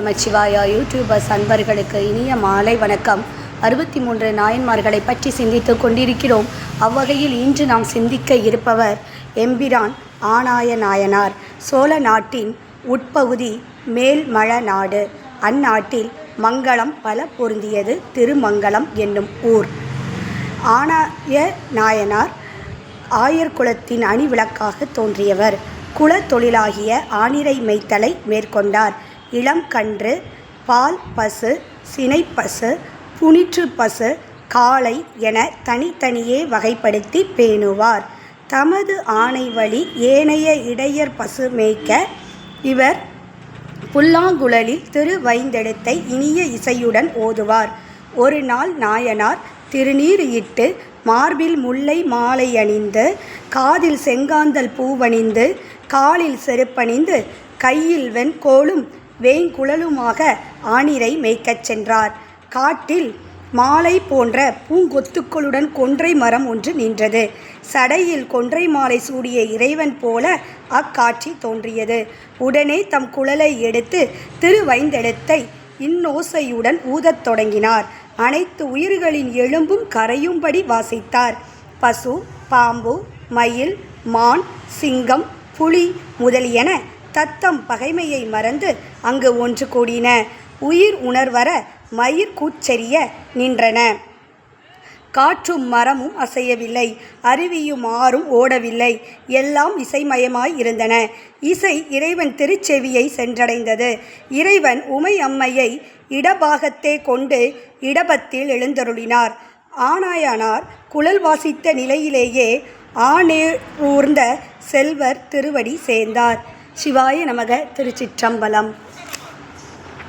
Namashivaya YouTubers அன்பர்களுக்கு இனிய மாலை வணக்கம். அறுபத்தி மூன்று நாயன்மார்களை பற்றி சிந்தித்துக் கொண்டிருக்கிறோம். அவ்வகையில் இன்று நாம் சிந்திக்க இருப்பவர் எம்பிரான் ஆனாய நாயனார். சோழ நாட்டின் உட்பகுதி மேல்மழ நாடு. அந்நாட்டில் மங்களம் பல பொருந்தியது திருமங்கலம் என்னும் ஊர். ஆனாய நாயனார் ஆயர் குலத்தின் அணிவிளக்காக தோன்றியவர். குல தொழிலாகிய ஆணிரை மெய்த்தலை மேற்கொண்டார். இளம் கன்று பால் பசு சினைப்பசு புனிற்று பசு காளை என தனித்தனியே வகைப்படுத்தி பேணுவார். தமது ஆணை வழி ஏனைய இடையர் பசு மேய்க்க இவர் புல்லாங்குழலில் திருவைந்தெடுத்தை இனிய இசையுடன் ஓதுவார். ஒரு நாள் நாயனார் திருநீர் இட்டு மார்பில் முல்லை மாலை அணிந்து காதில் செங்காந்தல் பூவணிந்து காலில் செருப்பணிந்து கையில் வெண்கோலும் வேங்குழலுமாக ஆணிரை மேய்க்கச் சென்றார். காட்டில் மாலை போன்ற பூங்கொத்துக்களுடன் கொன்றை மரம் ஒன்று நின்றது. சடையில் கொன்றை மாலை சூடிய இறைவன் போல அக்காட்சி தோன்றியது. உடனே தம் குழலை எடுத்து திருவைந்தெடுத்தை இன்னோசையுடன் ஊதத் தொடங்கினார். அனைத்து உயிர்களின் எலும்பும் கரையும்படி வாசித்தார். பசு பாம்பு மயில் மான் சிங்கம் புலி முதலியன தத்தம் பகைமையை மறந்து அங்கு ஒன்று கூடின. உயிர் உணர்வர மயிர் கூச்செறிய நின்றன. காற்றும் மரமும் அசையவில்லை. அருவியும் ஆறும் ஓடவில்லை. எல்லாம் இசைமயமாய் இருந்தன. இசை இறைவன் திருச்செவியை சென்றடைந்தது. இறைவன் உமை அம்மையை இடபாகத்தே கொண்டு இடபத்தில் எழுந்தருளினார். ஆனாயானார் குழல் வாசித்த நிலையிலேயே ஆனேரூர்ந்த செல்வர் திருவடி சேர்ந்தார். சிவாய நமக திருச்சிற்றம்பலம்.